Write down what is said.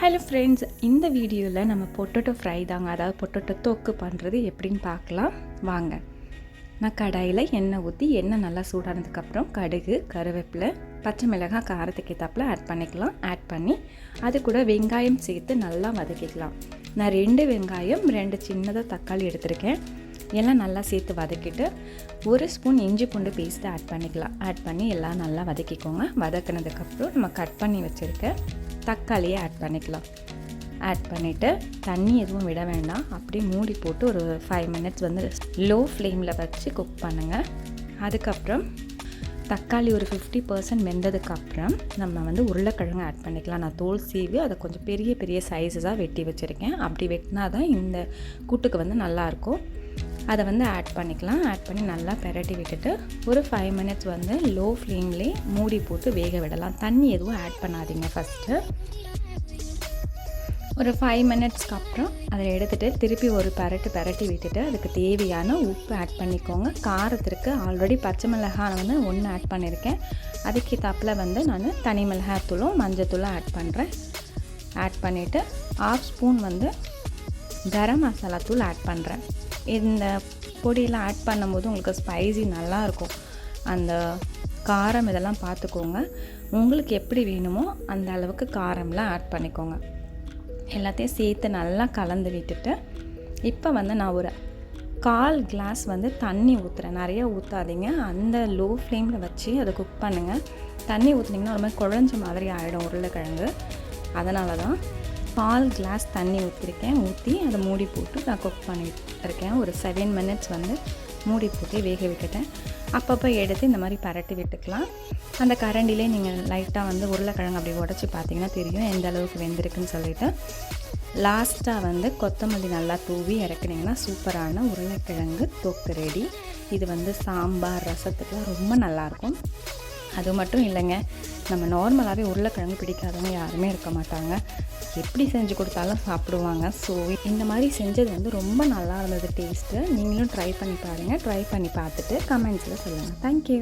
Hello friends இந்த வீடியோவில் நம்ம பொட்டோட்டோ ஃப்ரை தாங்க அதாவது பொட்டோட்டோ தொக்கு பண்ணுறது எப்படின்னு பார்க்கலாம். வாங்க. நான் கடாயில் எண்ணெய் ஊற்றி எண்ணெய் நல்லா சூடானதுக்கப்புறம் கடுகு கருவேப்பிலை பச்சை மிளகாய் காரத்துக்கு ஏற்றாப்புல ஆட் பண்ணிக்கலாம். ஆட் பண்ணி அது கூட வெங்காயம் சேர்த்து நல்லா வதக்கிக்கலாம். நான் ரெண்டு வெங்காயம் ரெண்டு சின்னதாக தக்காளி எடுத்திருக்கேன். எல்லாம் நல்லா சேர்த்து வதக்கிட்டு ஒரு ஸ்பூன் இஞ்சி பூண்டு பேஸ்ட்டு ஆட் பண்ணிக்கலாம். ஆட் பண்ணி எல்லாம் நல்லா வதக்கிக்கோங்க. வதக்கினதுக்கப்புறம் நம்ம கட் பண்ணி வச்சுருக்க தக்காளியை ஆட் பண்ணிக்கலாம். ஆட் பண்ணிவிட்டு தண்ணி எதுவும் விட வேண்டாம். அப்படியே மூடி போட்டு ஒரு ஃபைவ் மினிட்ஸ் வந்து லோ ஃப்ளேமில் வச்சு குக் பண்ணுங்கள் அதுக்கப்புறம் தக்காளி ஒரு ஃபிஃப்டி பர்சன்ட் வெந்ததுக்கப்புறம் நம்ம வந்து உருளைக்கிழங்கு ஆட் பண்ணிக்கலாம். நான் தோல் சீவி அதை கொஞ்சம் பெரிய பெரிய சைஸஸாக வெட்டி வச்சுருக்கேன். அப்படி வெட்டினா தான் இந்த கூட்டுக்கு வந்து நல்லாயிருக்கும் அதை வந்து ஆட் பண்ணிக்கலாம். ஆட் பண்ணி நல்லா பெரட்டி விட்டுட்டு ஒரு ஃபைவ் மினிட்ஸ் வந்து லோ ஃப்ளேம்லேயே மூடி போட்டு வேக விடலாம். தண்ணி எதுவும் ஆட் பண்ணாதீங்க ஃபஸ்ட்டு ஒரு ஃபைவ் மினிட்ஸ்க்கு அப்புறம் அதை எடுத்துகிட்டு திருப்பி ஒரு பரட்டு பரட்டி விட்டுட்டு அதுக்கு தேவையான உப்பு ஆட் பண்ணிக்கோங்க. காரத்திற்கு ஆல்ரெடி பச்சை மிளகாய் வந்து ஒன்று ஆட் பண்ணியிருக்கேன் அதுக்கு தப்பில் வந்து நான் தனி மிளகாய் தூளும் மஞ்சள் மஞ்சத்தூளும் ஆட் பண்ணுறேன் ஆட் பண்ணிவிட்டு ஆஃப் ஸ்பூன் வந்து கரம் மசாலா தூள் ஆட் பண்ணுறேன் இந்த பொடியெல்லாம் ஆட் பண்ணும்போது உங்களுக்கு ஸ்பைசி நல்லாயிருக்கும் அந்த காரம் இதெல்லாம் பார்த்துக்கோங்க. உங்களுக்கு எப்படி வேணுமோ அந்த அளவுக்கு காரம்லாம் ஆட் பண்ணிக்கோங்க. எல்லாத்தையும் சேர்த்து நல்லா கலந்து விட்டுட்டு இப்போ வந்து நான் ஒரு கால் கிளாஸ் வந்து தண்ணி ஊற்றுறேன் நிறைய ஊற்றாதீங்க அந்த லோ ஃப்ளேமில் வச்சு அதை குக் பண்ணுங்கள் தண்ணி ஊற்றுனீங்கன்னா ஒரு மாதிரி குழஞ்ச மாதிரி ஆகிடும் உருளைக்கிழங்கு. அதனால தான் பால் கிளாஸ் தண்ணி ஊற்றிருக்கேன் ஊற்றி அதை மூடி போட்டு நான் குக் பண்ணிட்டு இருக்கேன். ஒரு செவன் மினிட்ஸ் வந்து மூடி போட்டு வேக விட்டுட்டேன். அப்பப்போ எடுத்து இந்த மாதிரி பரட்டி விட்டுக்கலாம். அந்த கரண்டிலே நீங்கள் லைட்டாக வந்து உருளைக்கிழங்கு அப்படி உடச்சி பார்த்தீங்கன்னா தெரியும் எந்த அளவுக்கு வெந்திருக்குன்னு சொல்லிட்டு. லாஸ்ட்டாக வந்து கொத்தமல்லி நல்லா தூவி இறக்குனீங்கன்னா சூப்பரான உருளைக்கிழங்கு தொக்கு ரெடி இது வந்து சாம்பார் ரசத்துக்குலாம் ரொம்ப நல்லாயிருக்கும் அது மட்டும் இல்லைங்க நம்ம நார்மலாகவே உருளைக்கிழங்கு பிடிக்காதவங்க யாருமே இருக்க மாட்டாங்க. எப்படி செஞ்சு கொடுத்தாலும் சாப்பிடுவாங்க. ஸோ இந்த மாதிரி செஞ்சது வந்து ரொம்ப நல்லா இருந்தது டேஸ்ட்டு நீங்களும் ட்ரை பண்ணி பாருங்கள் ட்ரை பண்ணி பார்த்துட்டு கமெண்ட்ஸில் சொல்லுங்கள் தேங்க்யூ